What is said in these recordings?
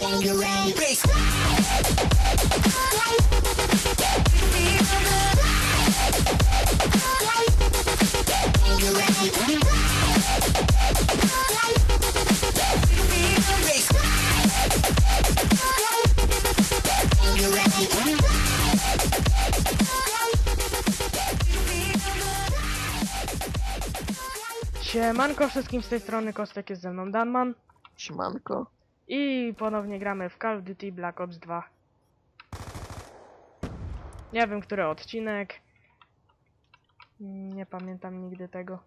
Bangarang. Bass. Bangarang. Bass. Siemanko wszystkim z tej strony, Kostek jest ze mną Danman Siemanko. I ponownie gramy w Call of Duty Black Ops 2. Nie wiem, który odcinek. Nie pamiętam nigdy tego.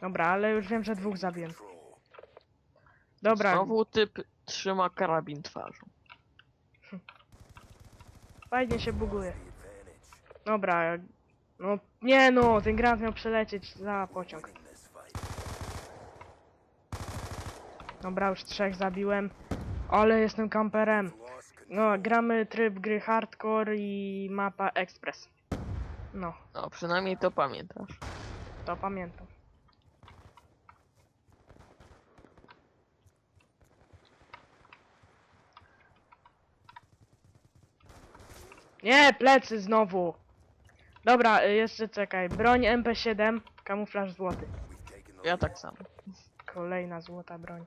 Dobra, ale już wiem, że dwóch zabiłem. Dobra, Znowu typ trzyma karabin twarzą. fajnie się buguje. Dobra, no nie no, ten granat miał przelecieć za pociąg. Dobra, już trzech zabiłem, ale jestem kamperem. No, gramy tryb gry hardcore i mapa express. No, No, przynajmniej to pamiętasz. to pamiętam. Nie, plecy znowu. Dobra, y, jeszcze czekaj. Broń MP7, kamuflaż złoty. Ja tak samo. Kolejna złota broń.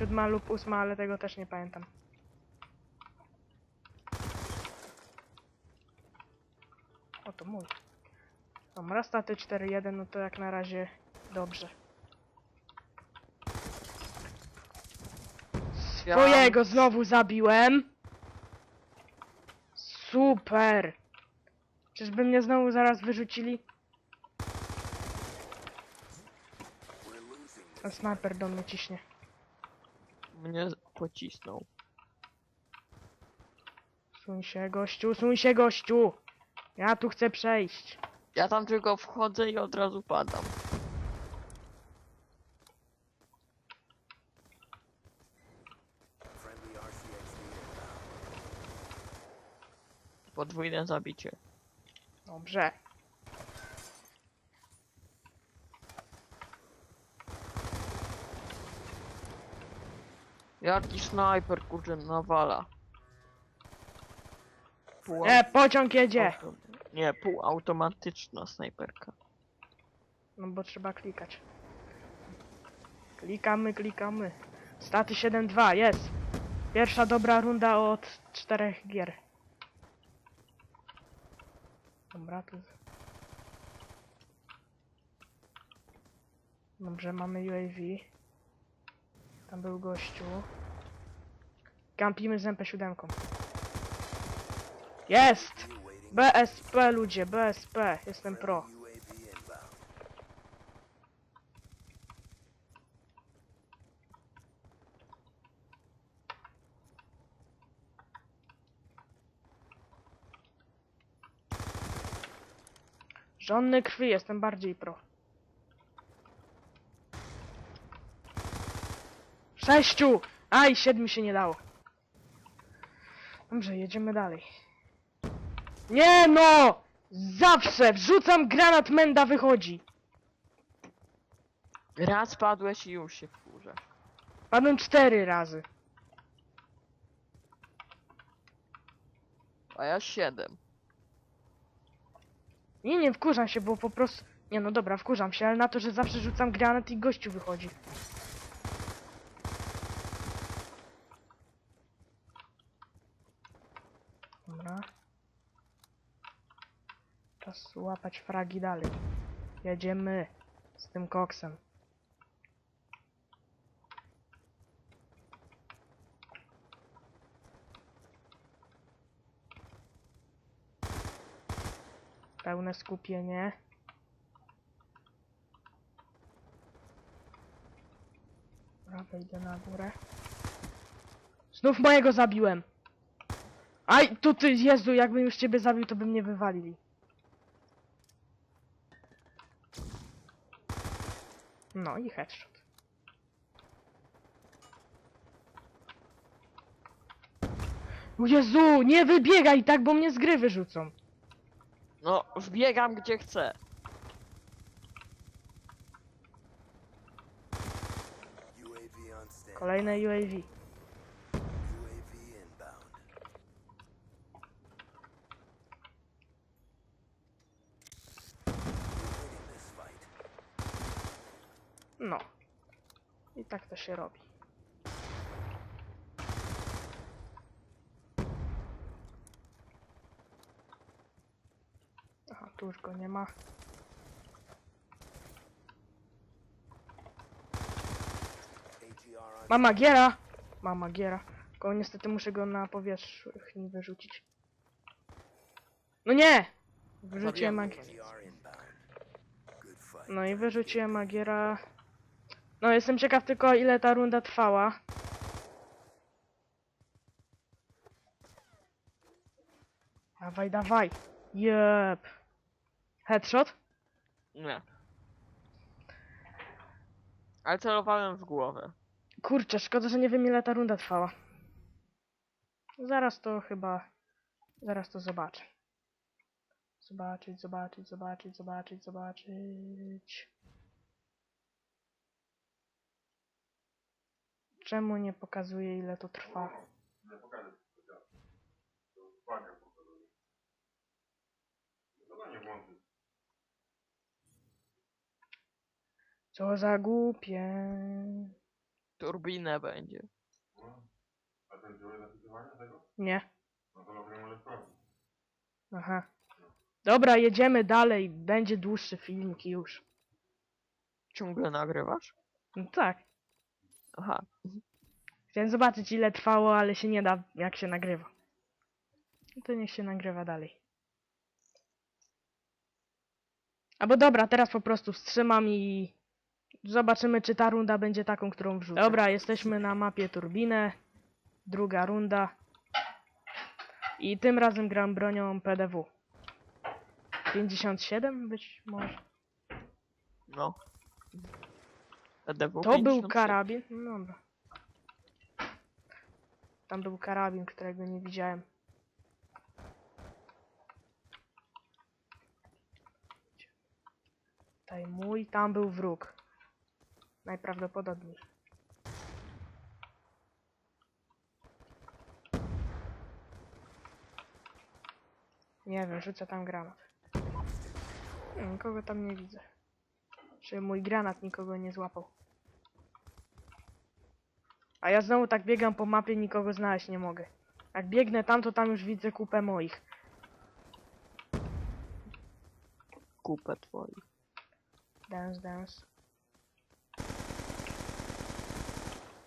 Siódma lub ósma, ale tego też nie pamiętam. O, to mój. Dobra, staty 4-1, no to jak na razie dobrze. Twojego znowu zabiłem! Super! Czyżby mnie znowu zaraz wyrzucili? A sniper do mnie ciśnie. Mnie pocisnął. Suń się, gościu, suń się, gościu! Ja tu chcę przejść. Ja tam tylko wchodzę i od razu padam. Podwójne zabicie. Dobrze. Jaki snajper kurczę nawala. Pół Nie, pociąg jedzie! auto- Nie, półautomatyczna snajperka. No bo trzeba klikać. Klikamy, klikamy. Staty 7-2, jest! Pierwsza dobra runda od czterech gier. Dobra, tu... Dobrze, mamy UAV. Tam był gościu. Kampimy z MP7. Jest! BSP ludzie, BSP. Jestem pro. Żonny krwi, jestem bardziej pro. Sześciu! Aj, siedmiu się nie dało. Dobrze, jedziemy dalej. Nie no! Zawsze wrzucam granat, menda wychodzi. Raz padłeś i już się wkurzasz. Padłem cztery razy. A ja siedem. Nie, nie wkurzam się, bo po prostu... Nie no dobra, wkurzam się, ale na to, że zawsze rzucam granat i gościu wychodzi. Dobra. Czas łapać fragi dalej. Jedziemy z tym koksem. Pełne skupienie. Dobra, wejdę na górę. Znów mojego zabiłem! Aj, tu ty, Jezu, jakbym już ciebie zabił, to by mnie wywalili. No i headshot. O Jezu, nie wybiegaj tak, bo mnie z gry wyrzucą. No, wbiegam gdzie chcę. Kolejne UAV. No. I tak to się robi. Aha, tu już go nie ma. Mama giera! Mama giera. Tylko niestety muszę go na powierzchni wyrzucić. No nie! Wyrzuciłem fight. No i wyrzuciłem magiera. No jestem ciekaw tylko ile ta runda trwała. Dawaj, dawaj. Jep. Headshot? Nie. Ale celowałem w głowę. Kurczę, szkoda, że nie wiem ile ta runda trwała. Zaraz to chyba... Zaraz to zobaczę. Zobaczyć, zobaczyć, zobaczyć, zobaczyć, zobaczyć. Czemu nie pokazuje ile to trwa? Nie pokażę ci tego. To uwaga pokazuje. Nie włączyć. Co za głupie. Turbinę będzie. No. A ten wziąłeś tego? Nie. No to lepiej może sprawdzić. Aha. Dobra, jedziemy dalej. Będzie dłuższy filmik już. Ciągle nagrywasz? No tak. Aha. Chciałem zobaczyć ile trwało, ale się nie da jak się nagrywa. No to niech się nagrywa dalej. Albo dobra, teraz po prostu wstrzymam i zobaczymy czy ta runda będzie taką, którą wrzucę. Dobra, jesteśmy na mapie turbinę. Druga runda. I tym razem gram bronią PDW. 57 być może. No. EDW To był 53. karabin? No dobra. Tam był karabin, którego nie widziałem. Tutaj mój, tam był wróg. Najprawdopodobniej. Nie wiem, rzucę tam granat. Nikogo tam nie widzę. Czy mój granat nikogo nie złapał. A ja znowu tak biegam po mapie, nikogo znaleźć nie mogę. Jak biegnę tam, to tam już widzę kupę moich. Kupę twoich. Dance, dance.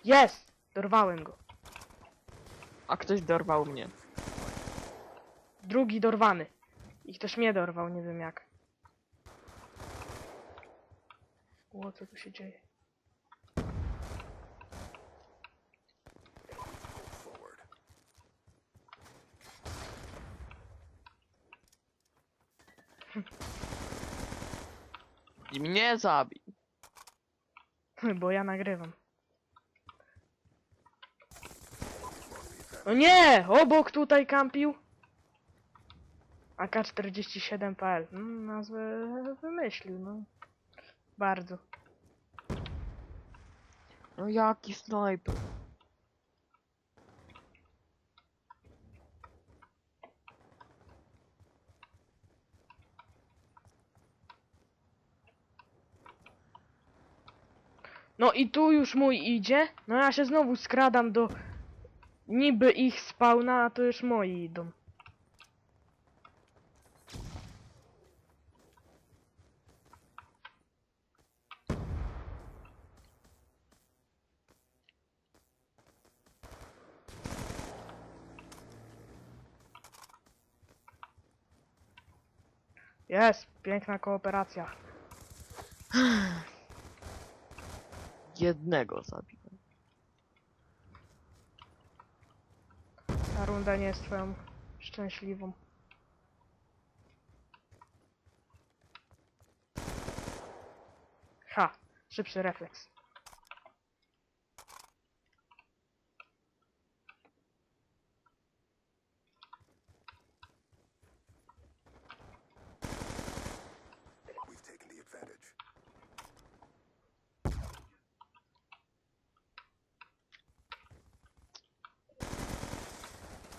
Jest! Dorwałem go. A ktoś dorwał mnie. Drugi dorwany. I ktoś mnie dorwał, nie wiem jak. O, co tu się dzieje? I mnie zabił. Bo ja nagrywam. No nie! Obok tutaj kampił! AK-47.pl mm, Nazwę wymyślił, no. Bardzo. No jaki snajper. No i tu już mój idzie. No ja się znowu skradam do niby ich spawna, a to już moi idą. Jest, piękna kooperacja. Jednego zabiłem. Ta runda nie jest twoją szczęśliwą. Ha, szybszy refleks.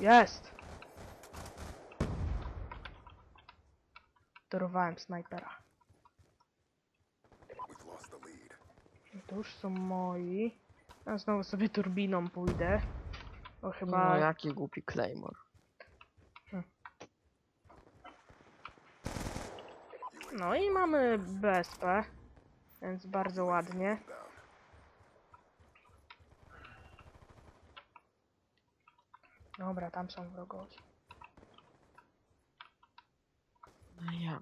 Jest! Dorwałem snajpera. To już są moi. Ja znowu sobie turbiną pójdę. O chyba... No jaki głupi Claymore. No i mamy BSP. Więc bardzo ładnie. Dobra, tam są wrogowie. No ja.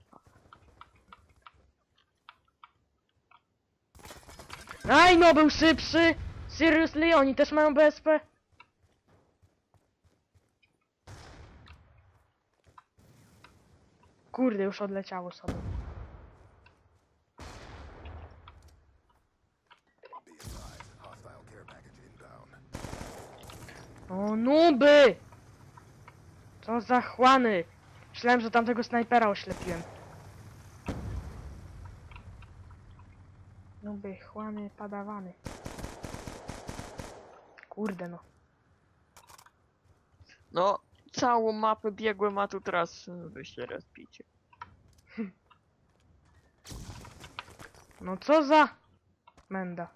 Aj, no był szybszy! Seriously, oni też mają BSP? Kurde, już odleciało sobie. O, nuby! Co za chłany! Myślałem, że tamtego snajpera oślepiłem. Nuby, chłany, padawany. Kurde no. No, całą mapę biegłem, a tu teraz y, wy się rozbicie. No co za... Menda.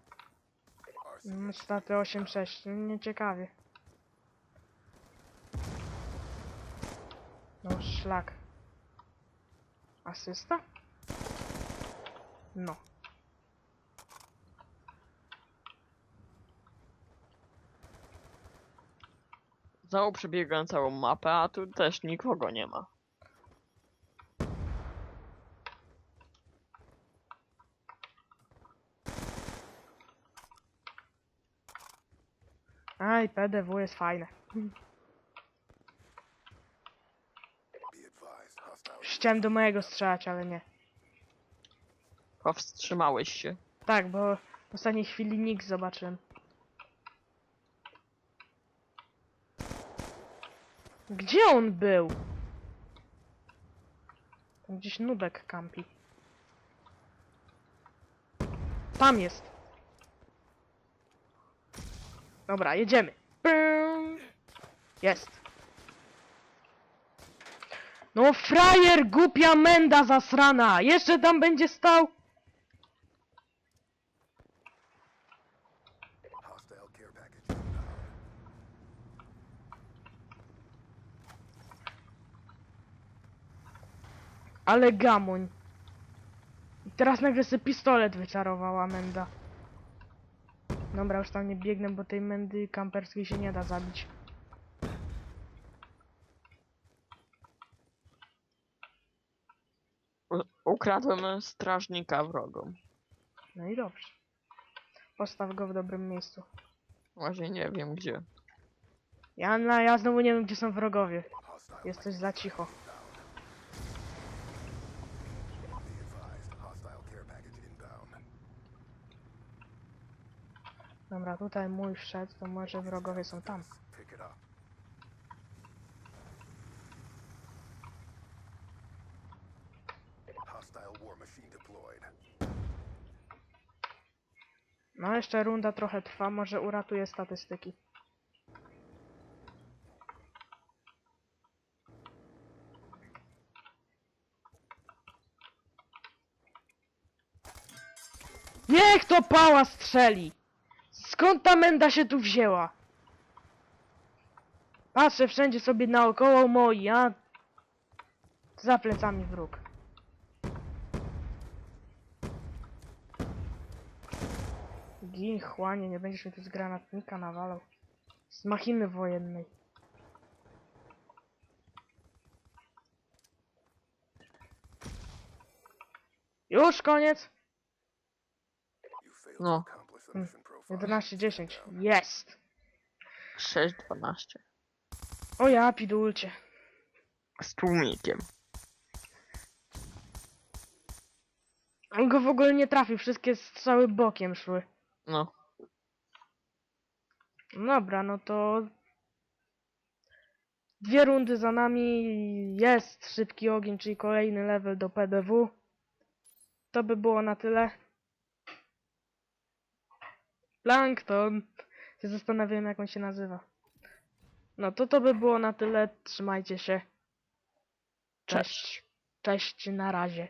Staty 8-6, nieciekawie. No szlak. Asysta? No. Znowu przebiegłem całą mapę, a tu też nikogo nie ma. Aj, PDW jest fajne. Chciałem do mojego strzelać, ale nie. Powstrzymałeś się. Tak, bo w ostatniej chwili nikt zobaczyłem. Gdzie on był? Tam gdzieś nubek kampi. Tam jest. Dobra, jedziemy. Jest. No frajer, głupia menda zasrana! Jeszcze tam będzie stał? Ale gamoń. I teraz nagle sobie pistolet wyczarowała Menda. Dobra, już tam nie biegnę, bo tej Mendy kamperskiej się nie da zabić. Ukradłem strażnika wrogom. No i dobrze. Postaw go w dobrym miejscu. Właśnie nie wiem gdzie. Ja, na, ja znowu nie wiem, gdzie są wrogowie. Hostile Jesteś za cicho. Dobra, tutaj mój wszedł, to może wrogowie są tam. No, jeszcze runda trochę trwa, może uratuje statystyki. Niech to pała strzeli! Skąd ta menda się tu wzięła? Patrzę wszędzie sobie naokoło moi, a za plecami wróg. Gin, chłanie, nie będziesz mi tu z granatnika nawalał. Z machiny wojennej. Już koniec? No. to accomplish the Hmm. mission profile. 11-10. Jest! 6-12. O ja, pidulcie. Z tłumikiem. On go w ogóle nie trafił, wszystkie strzały bokiem szły. No. Dobra, no to... Dwie rundy za nami, jest szybki ogień, czyli kolejny level do PDW. To by było na tyle. Plankton. Się zastanawiam jak on się nazywa. No to to by było na tyle. Trzymajcie się. Cześć. Cześć, na razie.